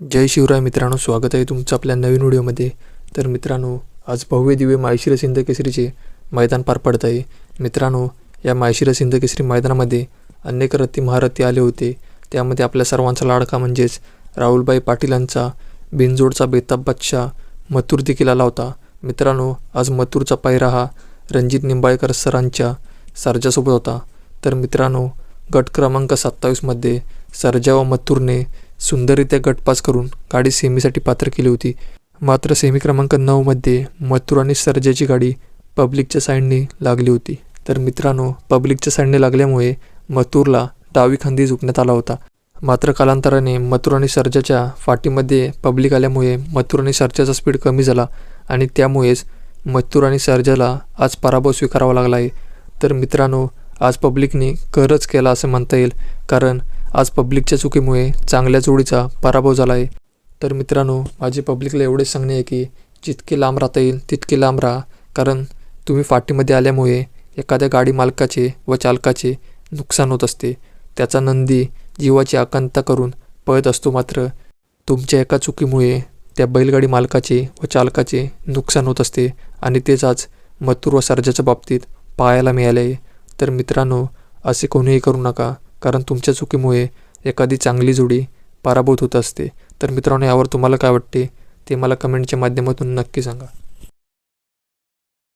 जय शिवराय मित्रांनो स्वागत आहे तुमचं आपल्या नवीन व्हिडिओमध्ये. तर मित्रांनो आज भव्य दिव्य माळशिरस सिंधकेसरीचे मैदान पार पडत आहे. मित्रांनो या माळशिरस हिंद केसरी मैदानामध्ये अनेक रथी महारथी आले होते. त्यामध्ये आपल्या सर्वांचा लाडका म्हणजेच राहुलबाई पाटीलांचा बिनजोडचा बेताब बादशाह मथुर देखील आला होता. मित्रांनो आज मथुरचा पायरा हा रणजित निंबाळकर सरांच्या सर्जासोबत होता. तर मित्रांनो गट क्रमांक सत्तावीसमध्ये सर्जा व मथुरने सुंदररित्या गटपास करून गाडी सेमीसाठी पात्र केली होती. मात्र सेमी क्रमांक नऊमध्ये मथुर आणि सर्जेची गाडी पब्लिकच्या साईडने लागली होती. तर मित्रांनो पब्लिकच्या साईडने लागल्यामुळे मथुरला डावी खांदी झुकण्यात आला होता. मात्र कालांतराने मथुर आणि सर्जाच्या फाटीमध्ये पब्लिक आल्यामुळे मथुर आणि सर्जाचा स्पीड कमी झाला आणि त्यामुळेच मथुर आणि सर्जाला आज पराभव स्वीकारावा लागला आहे. तर मित्रांनो आज पब्लिकने करच केला असं म्हणता येईल. कारण आज पब्लिकच्या चुकीमुळे चांगल्या जोडीचा पराभव झाला आहे तर मित्रांनो माझे पब्लिकला एवढेच सांगणे आहे की जितके लांब राहता येईल तितके लांब राहा. कारण तुम्ही फाटीमध्ये आल्यामुळे एखाद्या गाडी मालकाचे व चालकाचे नुकसान होत असते. त्याचा नंदी जीवाची आकांता करून पळत असतो मात्र तुमच्या एका चुकीमुळे त्या बैलगाडी मालकाचे व चालकाचे नुकसान होत असते आणि तेच आज मथुर व सर्जाच्या बाबतीत पाहायला मिळाले. आहे तर मित्रांनो असे कोणीही करू नका. कारण तुमच्या चुकीमुळे एखादी चांगली जोडी पराभूत होत असते. तर मित्रांनो यावर तुम्हाला काय वाटते? ते मला कमेंटच्या माध्यमातून नक्की सांगा.